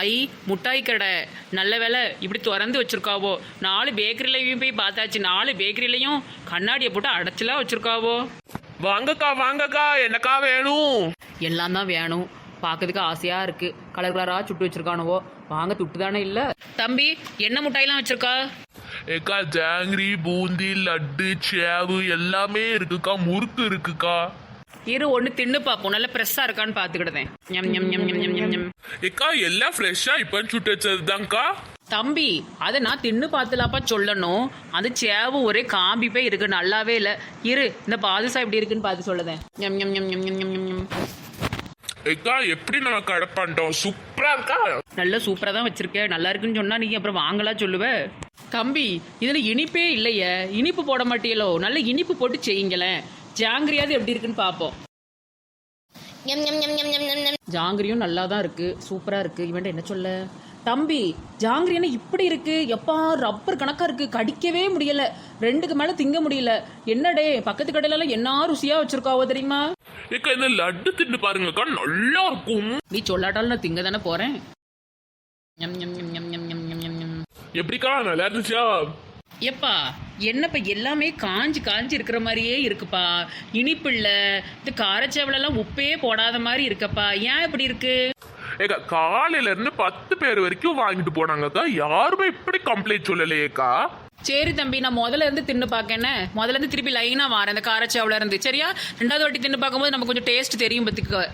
ஐ முட்டாய் கடை. நல்ல வேலை இப்படி திறந்து வச்சிருக்காவோ. நாலு பேக்கரிலையும் போய் பார்த்தாச்சு. நாலு பேக்கரிலையும் கண்ணாடியை போட்டு அடைச்சலாம் வச்சிருக்காவோ. வாங்கக்கா வாங்கக்கா. என்னக்கா வேணும்? எல்லாம் தான் வேணும். பார்க்கறதுக்கு ஆசையா இருக்கு. கலர் கலரா சுட்டு வச்சிருக்கானுவோ. வாங்க துட்டு தானே இல்ல. தம்பி என்ன முட்டாயெல்லாம் வச்சிருக்கா? ஏக்கா ஜாங்கிரி பூந்தி லட்டு சேவு எல்லாமே இருக்குக்கா. முறுக்கு இருக்குக்கா. இரு ஒன்று தின்னு பார்ப்போம் நல்ல ஃப்ரெஷ்ஷாக இருக்கான்னு பார்த்துக்கிடுதேன் எம் எம் எம் எம் எம் எம் எம் ஏக்கா எல்லாம் ஃப்ரெஷ்ஷா இப்போ சுட்டு வச்சதுதான்க்கா தம்பி அதை நான் தின்னு பார்த்துலாப்பா சொல்லணும் அது சேவு ஒரே காம்பி போய் இருக்கு நல்லாவே இல்லை இரு இந்த பாதுசா எப்படி இருக்குன்னு பார்த்து சொல்லுதேன் எம் எம் எம் எம் எம் எம் எம் எம் ஏக்கா எப்படி நம்ம கடை பண்ணிட்டோம் சூப்பரா இருக்கா நல்ல சூப்பராக தான் வச்சிருக்கேன் நல்லா இருக்குன்னு சொன்னா நீ அப்புறம் வாங்கலா சொல்லுவ தம்பி இதுல இனிப்பே இல்லையே இனிப்பு போட மாட்டீங்களோ நல்ல இனிப்பு போட்டு செய்யுங்களேன் ஜாங்கிரியாவது எப்படி இருக்குன்னு பார்ப்போம் ஜாங்கிரியும் நல்லா தான் இருக்கு சூப்பரா இருக்கு இவன் என்ன சொல்ல தம்பி ஜாங்கிரி என்ன இப்படி இருக்கு எப்பா ரப்பர் கணக்கா இருக்கு கடிக்கவே முடியல ரெண்டுக்கு மேல திங்க முடியல என்னடே பக்கத்து கடையில எல்லாம் என்ன ருசியா வச்சிருக்காவோ தெரியுமா ஏக்கா இந்த லட்டு தின்னு பாருங்கக்கா நல்லா இருக்கும் நீ சொல்லாட்டாலும் நான் திங்க தானே போறேன் எப்படிக்கா நல்லா இருந்துச்சா எப்பா என்னப்பா எல்லாமே காஞ்சி காஞ்சி இருக்கிற மாதிரியே இருக்குப்பா. இனிப்பு இல்ல இந்த காரச்சேவலெல்லாம் உப்பே போடாத மாதிரி இருக்கப்பா. ஏன் இப்படி இருக்கு? ஏக்கா காலையில இருந்து பத்து பேர் வரைக்கும் வாங்கிட்டு போனாங்கக்கா. யாருமே இப்படி கம்ப்ளைண்ட் சொல்லலையேக்கா. சரி தம்பி நான் முதல்ல இருந்து தின்னு பார்க்கேன்னு முதல்ல இருந்து திருப்பி லைனா வரேன் இந்த காரச்சாவுல இருந்து. சரியா? ரெண்டாவது வாட்டி தின்னு பார்க்கும்போது நமக்கு கொஞ்சம் டேஸ்ட் தெரியும் பத்துக்க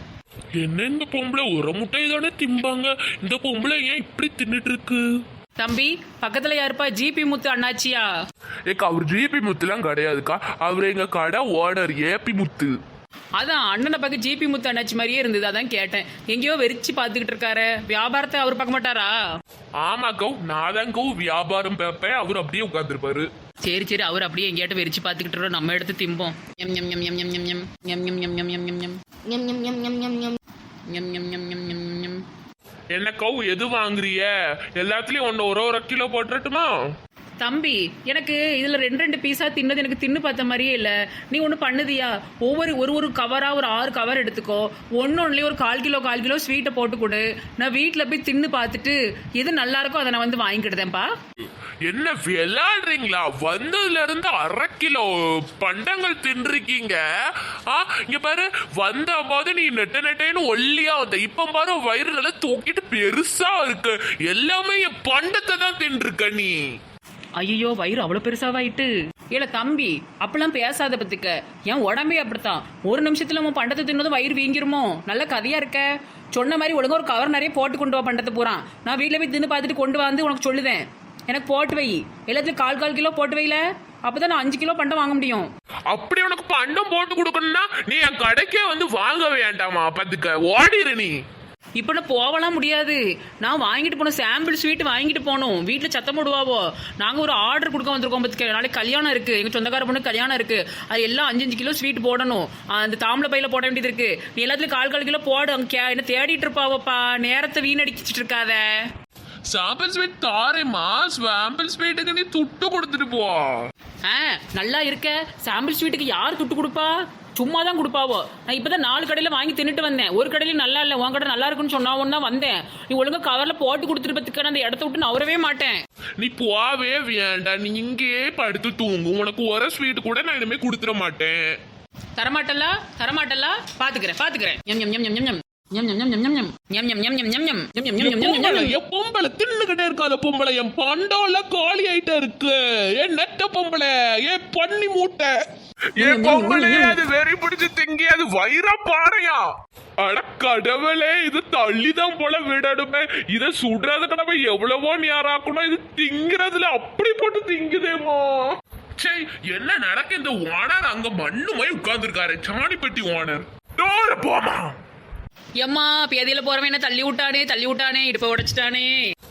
என்ன இந்த பொம்பளை? ஒரு முட்டை தானே திம்பாங்க. இந்த பொம்பளை ஏன் இப்படி தின்னுட்டு இருக்கு? தம்பி பக்கத்துல யாருப்பா ஜிபி முத்து அண்ணாச்சியா ஏக்கா அவர் ஜிபி முத்துலாம் கிடையாதுக்கா அவர் எங்க கடை ஓனர் ஏபி முத்து அதான் அண்ணனை பக்கம் ஜிபி முத்து அண்ணாச்சி மாதிரியே இருந்தது அதான் கேட்டேன் எங்கேயோ வெறிச்சு பார்த்துக்கிட்டு இருக்காரு வியாபாரத்தை அவர் பார்க்க மாட்டாரா ஆமாக்கா நான் தாங்க வியாபாரம் பார்ப்பேன் அவர் அப்படியே உட்காந்துருப்பாரு சரி சரி அவர் அப்படியே எங்கேயாட்ட வெறிச்சு பார்த்துக்கிட்டு இருக்கோம் நம்ம எடுத்து திம்போம் எம் எம் எம் எம் எம் எம் எம் எம் எம் எம் எம் எம் எம் எம் yum yum yum yum. எம் எம் எம் எம் எம் எம் எம் என்ன கவு எது வாங்குறிய? எல்லாத்துலயும் ஒன்னு ஒரு ஒரு கிலோ போட்டுட்டுமா தம்பி எனக்கு இதில் ரெண்டு ரெண்டு பீஸாக தின்னது எனக்கு தின்னு பார்த்த மாதிரியே இல்லை. நீ ஒன்று பண்ணுதியா? ஒவ்வொரு ஒரு ஒரு கவராக ஒரு ஆறு கவர் எடுத்துக்கோ. ஒன்னொன்னுலயே ஒரு கால் கிலோ கால் கிலோ ஸ்வீட்டை போட்டு கொடு. நான் வீட்டில் போய் தின்னு பார்த்துட்டு எது நல்லா இருக்கோ அதை நான் வந்து வாங்கிக்கிடுதேன்ப்பா. என்ன விளாடுறீங்களா வந்ததுல இருந்து அரை கிலோ பண்டங்கள் தின்றுக்கீங்க ஆ இங்க பாரு வந்த போது நீ நெட்ட நெட்டேன்னு ஒல்லியா வந்த. இப்ப பாரு வயிறு நல்லா தூக்கிட்டு பெருசா இருக்கு. எல்லாமே என் பண்டத்தை தான் தின்றுக்க நீ. ஐயோ வயிறு அவ்வளவு பெருசாவாயிட்டு. ஏல தம்பி அப்பெல்லாம் பேசாத பத்துக்க. என் உடம்பே அப்படித்தான். ஒரு நிமிஷத்துல உன் பண்டத்தை தின்னதும் வயிறு வீங்கிருமோ? நல்ல கதையா இருக்க. சொன்ன மாதிரி ஒழுங்கா ஒரு கவர் நிறைய போட்டு கொண்டு வா பண்டத்தை பூரா. நான் வீட்டில் போய் தின்னு பார்த்துட்டு கொண்டு வந்து உனக்கு சொல்லுதேன். எனக்கு போட்டு வை. எல்லாத்துலயும் கால் கால் கிலோ போட்டு வைல அப்பதான் நான் அஞ்சு கிலோ பண்டம் வாங்க முடியும். அப்படி உனக்கு பண்டம் போட்டு கொடுக்கணும்னா நீ என் கடைக்கே வந்து வாங்க வேண்டாமா பத்துக்க. ஓடிரு நீ. இப்போ நான் போகலாம் முடியாது. நான் வாங்கிட்டு போகணும் சாம்பிள் ஸ்வீட் வாங்கிட்டு போகணும் வீட்டில் சத்தம் போடுவாவோ? நாங்கள் ஒரு ஆர்டர் கொடுக்க வந்திருக்கோம் பத்துக்க. நாளைக்கு கல்யாணம் இருக்குது எங்கள் சொந்தக்கார பொண்ணு கல்யாணம் இருக்குது அது எல்லாம் அஞ்சு அஞ்சு கிலோ ஸ்வீட் போடணும். அந்த தாம்பளை பையில் போட வேண்டியது இருக்குது நீ எல்லாத்துலையும் கால் கால் கிலோ போடு அங்கே கே- என்ன தேடிட்டு இருப்பாவப்பா. நேரத்தை வீணடிச்சிட்டு இருக்காத. சாம்பிள் ஸ்வீட் தாரேம்மா. சாம்பிள் ஸ்வீட்டுக்கு நீ துட்டு கொடுத்துட்டு போ. ஆ நல்லா இருக்க. சாம்பிள் ஸ்வீட்டுக்கு யார் துட்டு கொடுப்பா? சும்மா தான் கொடுப்பாவோ. நான் இப்பதான் நாலு கடையில வாங்கி தின்னுட்டு வந்தேன். ஒரு கடையில நல்லா இல்லை. உன் கடை நல்லா இருக்குன்னு சொன்னாவும் தான் வந்தேன். நீ ஒழுங்கா கவர்ல போட்டு கொடுத்துட்டு பத்துக்க. அந்த இடத்த விட்டு நவரவே மாட்டேன். நீ போவே வேண்டாம். நீ இங்கேயே படுத்து தூங்கு. உனக்கு ஒரு ஸ்வீட் கூட நான் இனிமே கொடுத்துட மாட்டேன். தரமாட்டலா தரமாட்டலா பாத்துக்கிறேன் பாத்துக்கிறேன். எம் எம் எம் எம் எம் பொம்பளை தின்னுகிட்டே இருக்காத பொம்பளை என் பண்டோல காலி இருக்கு ஏன் நெட்ட பொம்பளை ஏன் பண்ணி மூட்டை ஏன் பொம்பளை அது வெறி பிடிச்சு திங்கி அது வயிறா பாறையா அட கடவுளே இது தள்ளிதான் போல விடணுமே இத சுடுறதுக்கு நம்ம எவ்வளவோ நேராக்கணும் இது திங்கிறதுல அப்படி போட்டு திங்குதேமோ சே என்ன நடக்க இந்த ஓனர் அங்க மண்ணு மாதிரி உட்கார்ந்துருக்காரு சாணி பெட்டி ஓனர் போமா எம்மா பேதியில போறவன் என்ன தள்ளி விட்டானே தள்ளி விட்டானே இடுப்ப உடைச்சிட்டானே.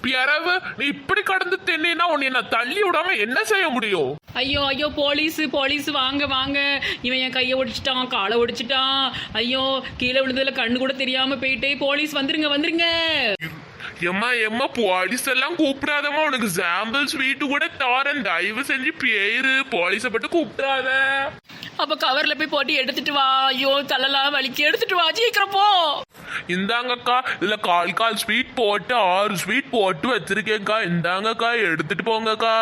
பிறவு நீ இப்படி கடந்து தின்னா உன்னை நான் தள்ளி விடாம என்ன செய்ய முடியும்? ஐயோ ஐயோ போலீஸ் போலீஸ் வாங்க வாங்க. இவன் என் கையை ஒடிச்சிட்டான் காலை ஒடிச்சிட்டான். ஐயோ கீழே விழுந்ததுல கண்ணு கூட தெரியாம போயிட்டே போலீஸ் வந்துருங்க வந்துருங்க. எம்மா எம்மா போலீஸ் எல்லாம் கூப்பிடாதம்மா. உனக்கு சாம்பிள் ஸ்வீட்டு கூட தாரேன். தயவு செஞ்சு பேரு போலீஸை பட்டு கூப்பிடாத. அப்ப கவர்ல போய் போட்டு எடுத்துட்டு வா. ஐயோ தலைலாம் வலிக்கு. எடுத்துட்டு வா சீக்கிரம் போ. இந்தாங்கக்கா இதுல கால் கால் ஸ்வீட் போட்டு ஆறு ஸ்வீட் போட்டு வச்சிருக்கேன்க்கா. இந்தாங்கக்கா எடுத்துட்டு போங்கக்கா.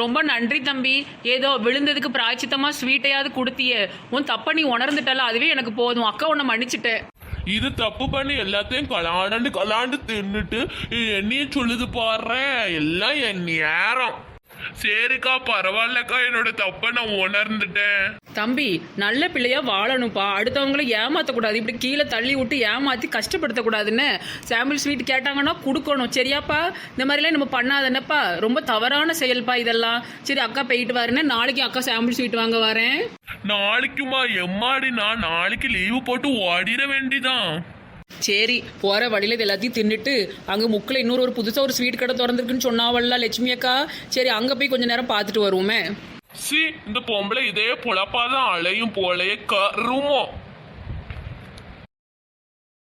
ரொம்ப நன்றி தம்பி. ஏதோ விழுந்ததுக்கு பிராய்ச்சித்தமா ஸ்வீட்டையாவது கொடுத்தியே. உன் தப்ப நீ உணர்ந்துட்டல அதுவே எனக்கு போதும். அக்கா உன்னை மன்னிச்சிட்டேன். இது தப்பு பண்ணி எல்லாத்தையும் கலாண்டு கலாண்டு தின்னுட்டு என்னைய சொல்லுது பாடுறேன் எல்லாம் என் நேரம். சரிக்கா பரவாயில்லக்கா என்னோட தப்ப நான் உணர்ந்துட்டேன். தம்பி நல்ல பிள்ளையா வாழணும்ப்பா. அடுத்தவங்கள ஏமாத்தக்கூடாது. இப்படி கீழே தள்ளி விட்டு ஏமாத்தி கஷ்டப்படுத்தக்கூடாதுன்னு சாம்பிள் ஸ்வீட் கேட்டாங்கன்னா கொடுக்கணும். சரியாப்பா? இந்த மாதிரிலாம் நம்ம பண்ணாதானப்பா ரொம்ப தவறான செயல்பா இதெல்லாம். சரி அக்கா போயிட்டு வரேன்னு நாளைக்கு அக்கா சாம்பிள் ஸ்வீட் வாங்க வரேன். நாளைக்குமா? எம்மாடி நான் நாளைக்கு லீவு போட்டு ஓடிட வேண்டிதான். சரி போற வழியில இது எல்லாத்தையும் தின்னுட்டு அங்க முக்கில் இன்னொரு ஒரு புதுசா ஒரு ஸ்வீட் கடை திறந்துருக்குன்னு சொன்னாவல்ல லட்சுமி அக்கா. சரி அங்க போய் கொஞ்ச நேரம் பார்த்துட்டு வருவோமே. சி இந்த பொம்பளை இதே பொழப்பாதான் அலையும் போலையே கருமோ.